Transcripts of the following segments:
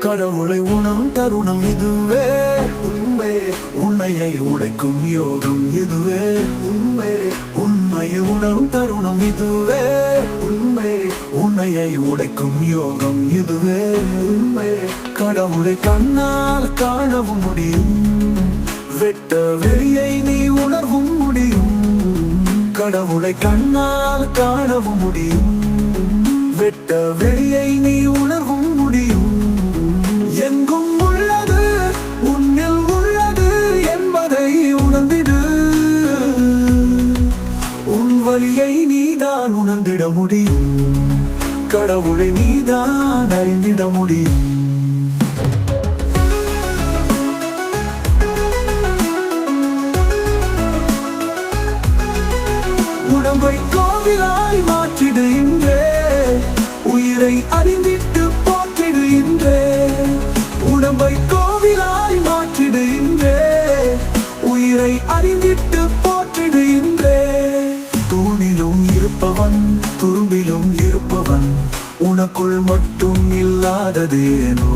கடவுளை உணம் தருணம் இதுவே. உண்மை உண்மையை உடைக்கும் யோகம் இதுவே. உண்மை உண்மையை உணரும் தருணம் இதுவே. உண்மை உண்மையை உடைக்கும் யோகம் இதுவே. உண்மை கடவுளை கண்ணால் காணவும் முடியும். வெட்ட வெளியை கடவுளை கண்ணால் காணவும் முடியும். வெட்ட வெளியை நீ உணர்வும் முடியும். எங்கும் உள்ளது உன்னில் உள்ளது என்பதை உணர்ந்திடு. உன் வழியை நீதான் உணர்ந்திட முடியும். கடவுளை நீதான் அறிந்திட முடியும். உடம்பை கோவிலாய் மாற்றிடுகின்றே உயிரை அறிந்திட்டு போற்றிடுகின்றே உடம்பை கோவிலாய் மாற்றிடுகின்றே உயிரை அறிந்திட்டு போற்றிடுகின்றே தூணிலும் இருப்பவன் துரும்பிலும் இருப்பவன் உனக்குள் மட்டும் இல்லாததேனோ?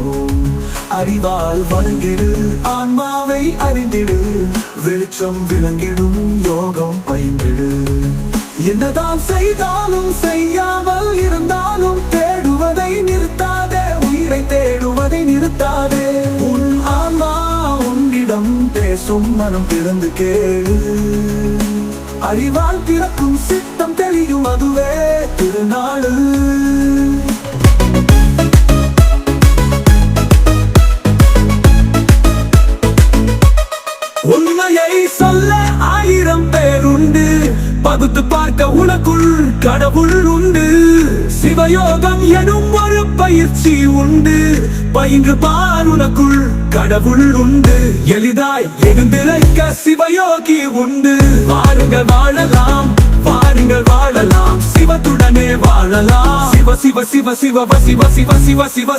அறிவால் வணங்கிடு ஆன்மாவை அறிந்திடு. வெளிச்சம் விளங்கிடும் யோகம் பயின்றிடு என்னதான் செய்தாலும் செய்யாமல் இருந்தாலும் தேடுவதை நிறுத்தாதே உயிரை தேடுவதை நிறுத்தாதே. உன் ஆன்மா உன்னிடம் பேசும் மனம் பிறந்து கேளு. அறிவால் பிறக்கும் சித்தம் தெரியும் அதுவே திருநாளு. சிவயோகம் எனும் ஒரு பயிற்சி உண்டு. பயின்று பார் உனக்குள் கடவுள் உண்டு. எளிதாய் எழுந்திருக்க சிவயோகி உண்டு. வாருங்கள் வாழலாம் வாருங்கள் வாழலாம். சிவத்துடனே வாழலாம். சிவ சிவ சிவ சிவ சிவ சிவ சிவ சிவ சிவ